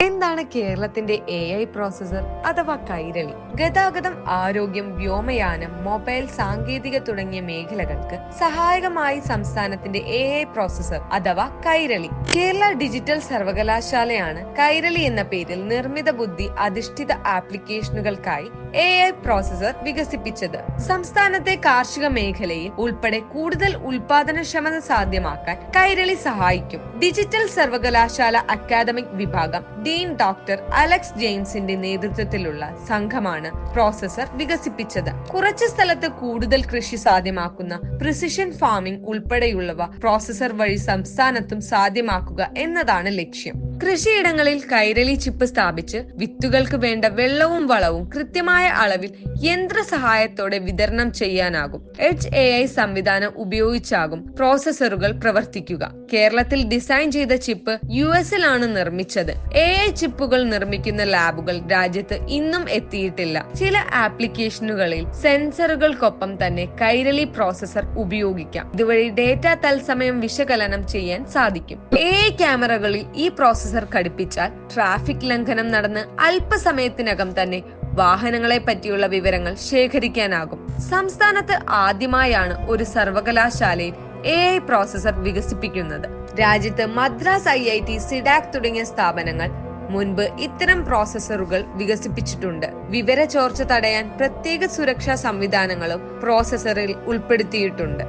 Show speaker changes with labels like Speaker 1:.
Speaker 1: എന്താണ് കേരളത്തിന്റെ A I processor അഥവാ കൈരളി? ഗതാഗതം ആരോഗ്യം വ്യോമയാനം മൊബൈൽ സാങ്കേതിക തുടങ്ങിയ മേഖലകൾക്ക് സഹായകമായി സംസ്ഥാനത്തിന്റെ എ ഐ പ്രോസസർ അഥവാ കൈരളി. കേരള ഡിജിറ്റൽ സർവകലാശാലയാണ് കൈരളി എന്ന പേരിൽ നിർമ്മിത ബുദ്ധി അധിഷ്ഠിത ആപ്ലിക്കേഷനുകൾക്കായി എ ഐ പ്രോസസർ വികസിപ്പിച്ചത്. സംസ്ഥാനത്തെ കാർഷിക മേഖലയിൽ ഉൾപ്പെടെ കൂടുതൽ ഉൽപാദനക്ഷമത സാധ്യമാക്കാൻ കൈരളി സഹായിക്കും. ഡിജിറ്റൽ സർവകലാശാല അക്കാദമിക് വിഭാഗം ഡീൻ ഡോക്ടർ അലക്സ് ജെയിംസിന്റെ നേതൃത്വത്തിലുള്ള സംഘമാണ് പ്രോസസർ വികസിപ്പിച്ചത്. കുറച്ച് സ്ഥലത്ത് കൂടുതൽ കൃഷി സാധ്യമാക്കുന്ന പ്രിസിഷൻ ഫാമിംഗ് ഉൾപ്പെടെയുള്ളവ പ്രോസസർ വഴി സംസ്ഥാനത്തും സാധ്യമാക്കുക എന്നതാണ് ലക്ഷ്യം. കൃഷിയിടങ്ങളിൽ കൈരളി ചിപ്പ് സ്ഥാപിച്ച് വിത്തുകൾക്ക് വേണ്ട വെള്ളവും വളവും കൃത്യമായ അളവിൽ യന്ത്ര സഹായത്തോടെ വിതരണം ചെയ്യാനാകും. എച്ച് എ ഐ സംവിധാനം ഉപയോഗിച്ചാകും പ്രോസസറുകൾ പ്രവർത്തിക്കുക. കേരളത്തിൽ ഡിസൈൻ ചെയ്ത ചിപ്പ് യു എസിലാണ് നിർമ്മിച്ചത്. എ ഐ ചിപ്പുകൾ നിർമ്മിക്കുന്ന ലാബുകൾ രാജ്യത്ത് ഇന്നും എത്തിയിട്ടില്ല. ചില ആപ്ലിക്കേഷനുകളിൽ സെൻസറുകൾക്കൊപ്പം തന്നെ കൈരളി പ്രോസസർ ഉപയോഗിക്കാം. ഇതുവഴി ഡേറ്റ തത്സമയം വിശകലനം ചെയ്യാൻ സാധിക്കും. എ ക്യാമറകളിൽ ഈ പ്രോസസർ ഘടിപ്പിച്ചാൽ ട്രാഫിക് ലംഘനം നടന്ന് അല്പസമയത്തിനകം തന്നെ വാഹനങ്ങളെ പറ്റിയുള്ള വിവരങ്ങൾ ശേഖരിക്കാനാകും. സംസ്ഥാനത്ത് ആദ്യമായാണ് ഒരു സർവകലാശാലയിൽ എ ഐ പ്രോസസർ വികസിപ്പിക്കുന്നത്. രാജ്യത്ത് Madras I I T CDAC തുടങ്ങിയ സ്ഥാപനങ്ങൾ മുൻപ് ഇത്തരം പ്രോസസ്സറുകൾ വികസിപ്പിച്ചിട്ടുണ്ട്. വിവര ചോർച്ച തടയാൻ പ്രത്യേക സുരക്ഷാ സംവിധാനങ്ങളും പ്രോസസ്സറിൽ ഉൾപ്പെടുത്തിയിട്ടുണ്ട്.